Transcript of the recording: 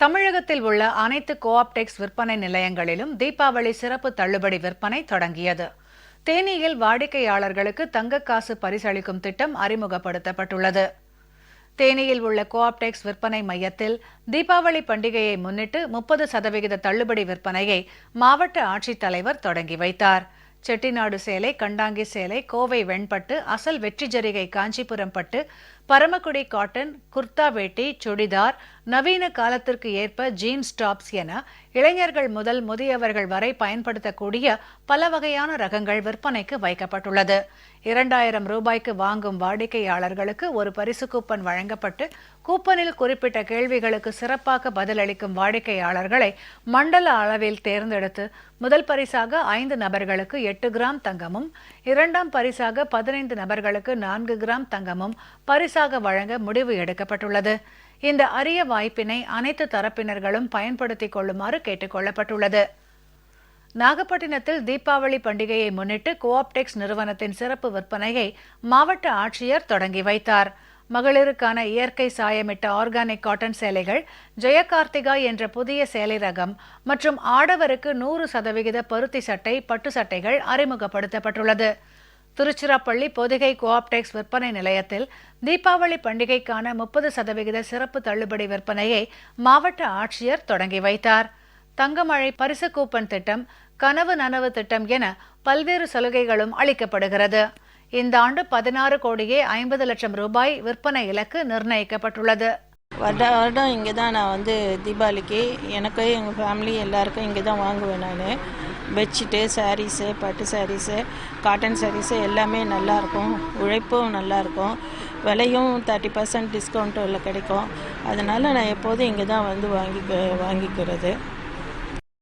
தமிழகத்தில் உள்ள அனைத்து கோஆப்டெக்ஸ் விற்பனை நிலையங்களிலும் தீபாவளி சிறப்பு தள்ளுபடி விற்பனை தொடங்கியது. தேனியில் வாடிக்கையாளர்களுக்கு தங்கக்காசு பரிசளிக்கும் திட்டம் அறிமுகப்படுத்தப்பட்டுள்ளது. தேனியில் உள்ள கோஆப்டெக்ஸ் விற்பனை மையத்தில் தீபாவளி பண்டிகையை முன்னிட்டு முப்பது சதவிகித தள்ளுபடி விற்பனையை மாவட்ட ஆட்சித்தலைவர் தொடங்கி வைத்தார். செட்டிநாடு சேலை கண்டாங்கி சேலை கோவை வெண்பட்டு அசல் வெற்றி ஜரிகை காஞ்சிபுரம் பட்டு பரமக்குடி காட்டன் குர்தா வேட்டி சுடிதார் நவீன காலத்திற்கு ஏற்ப ஜீன்ஸ் டாப்ஸ் என இளைஞர்கள் முதல் முதியவர்கள் வரை பயன்படுத்தக்கூடிய பல வகையான ரகங்கள் விற்பனைக்கு வைக்கப்பட்டுள்ளது. இரண்டாயிரம் ரூபாய்க்கு வாங்கும் வாடிக்கையாளர்களுக்கு ஒரு பரிசு கூப்பன் வழங்கப்பட்டு கூப்பனில் குறிப்பிட்ட கேள்விகளுக்கு சிறப்பாக பதிலளிக்கும் வாடிக்கையாளர்களை மண்டல அளவில் தேர்ந்தெடுத்து முதல் பரிசாக ஐந்து நபர்களுக்கு எட்டு கிராம் தங்கமும் இரண்டாம் பரிசாக பதினைந்து நபர்களுக்கு நான்கு கிராம் தங்கமும் பரிசு பரிசாக வழங்க முடிவு எடுக்கப்பட்டுள்ளது. இந்த அரிய வாய்ப்பினை அனைத்து தரப்பினர்களும் பயன்படுத்திக் கொள்ளுமாறு கேட்டுக் கொள்ளப்பட்டுள்ளது. நாகப்பட்டினத்தில் தீபாவளி பண்டிகையை முன்னிட்டு கோஆப்டெக்ஸ் நிறுவனத்தின் சிறப்பு விற்பனையை மாவட்ட ஆட்சியர் தொடங்கி வைத்தார். மகளிருக்கான இயற்கை சாயமிட்ட ஆர்கானிக் காட்டன் சேலைகள் ஜெயகார்த்திகா என்ற புதிய சேலை ரகம் மற்றும் ஆடவருக்கு நூறு சதவிகித பருத்தி சட்டை பட்டு சட்டைகள் அறிமுகப்படுத்தப்பட்டுள்ளது. திருச்சிராப்பள்ளி பொதிகை கோஆப்டெக்ஸ் விற்பனை நிலையத்தில் தீபாவளி பண்டிகைக்கான முப்பது சதவிகித சிறப்பு தள்ளுபடி விற்பனையை மாவட்ட ஆட்சியர் தொடங்கி வைத்தார். தங்கமழை பரிசு கூப்பன் திட்டம் கனவு நனவு திட்டம் என பல்வேறு சலுகைகளும் அளிக்கப்படுகிறது. இந்த ஆண்டு பதினாறு கோடியே ஐம்பது லட்சம் ரூபாய் விற்பனை இலக்கு நிர்ணயிக்கப்பட்டுள்ளது. வருட வருடம் இங்கே தான் நான் வந்து தீபாவளிக்கு எனக்கு எங்கள் ஃபேமிலி எல்லாருக்கும் இங்கே தான் வாங்குவேன் நான். பெட்ஷீட்டு சாரீஸு பட்டு சாரீஸு காட்டன் சாரீஸு எல்லாமே நல்லாயிருக்கும் உழைப்பும் நல்லாயிருக்கும் விலையும் தேர்ட்டி பர்சன்ட் டிஸ்கவுண்ட்டில் கிடைக்கும். அதனால் நான் எப்போதும் இங்கே தான் வந்து வாங்கி வாங்கிக்கிறது.